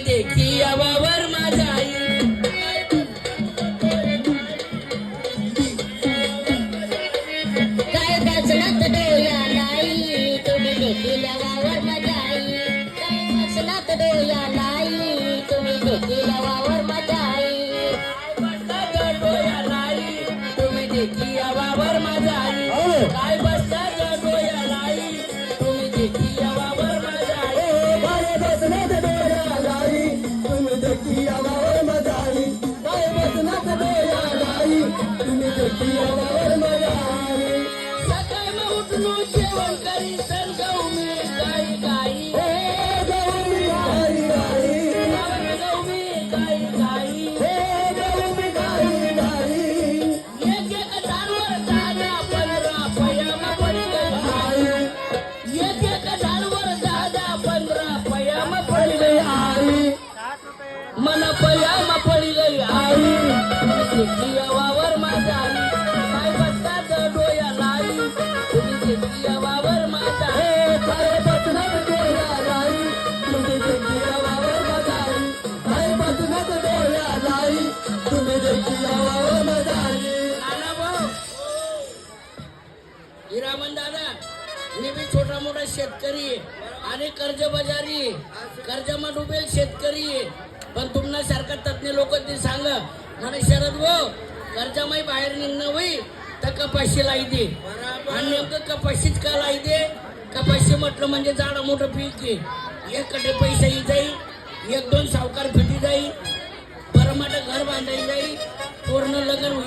देखी यावावर माझ्या आई. काय वाचनात डोळ्या नाही? तुम्ही देखील वावर माझ्या आई. काय वाचनात डोळ्या नाही? तुम्ही देखील वावर माझ्या आई. बसता डोया नाही? तुम्ही देखी यावावर माझ्या आई. काय हिरामन दादा मी बी छोटा मोठा शेतकरी आणि कर्जबाजारी आहे. कर्जमा डुबेल शेतकरी. पण तुम्हाला सारखा तज्ञ लोक ते सांग म्हणे शरद भाऊ कर्जमाई बाहेर निघणं होईल तर कपाशी लाई दे. आणि नेमकं कपाशीच का लाई दे? कपाशी म्हटलं म्हणजे झाडं मोठं पीक. एक कडे पैसा जाईल एक दोन सावकार फिटी जाईल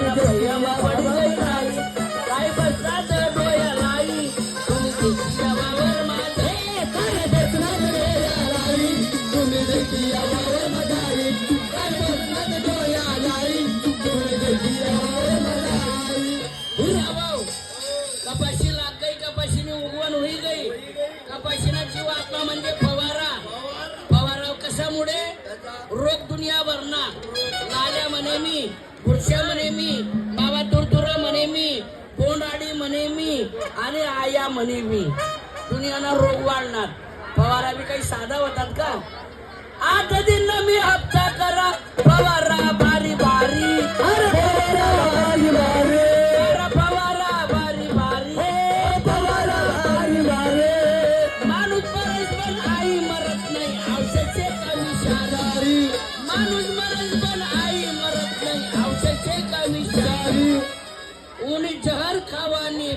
मला भैया नाही. काय बसतात डोया लाई तुम्ही देखियावर माझे काय तुम्ही काय तुम्ही भाऊ कपाशी लाग गई कपाशीने उगवण होई गई. कपाशीना जीव आत्मा म्हणजे फवारा. फवारा कशामुळे? रोग दुनिया भरना लाल्या म्हणे मी. बुरश्या म्हणे मी बाबा तुरतुरा म्हणे मी कोंडाडी म्हणे मी आणि आया म्हणे मी. दुनियाना रोग वाढणार. फवारा बी काही साधा होतात का? आठ दिन उन जहर खावानी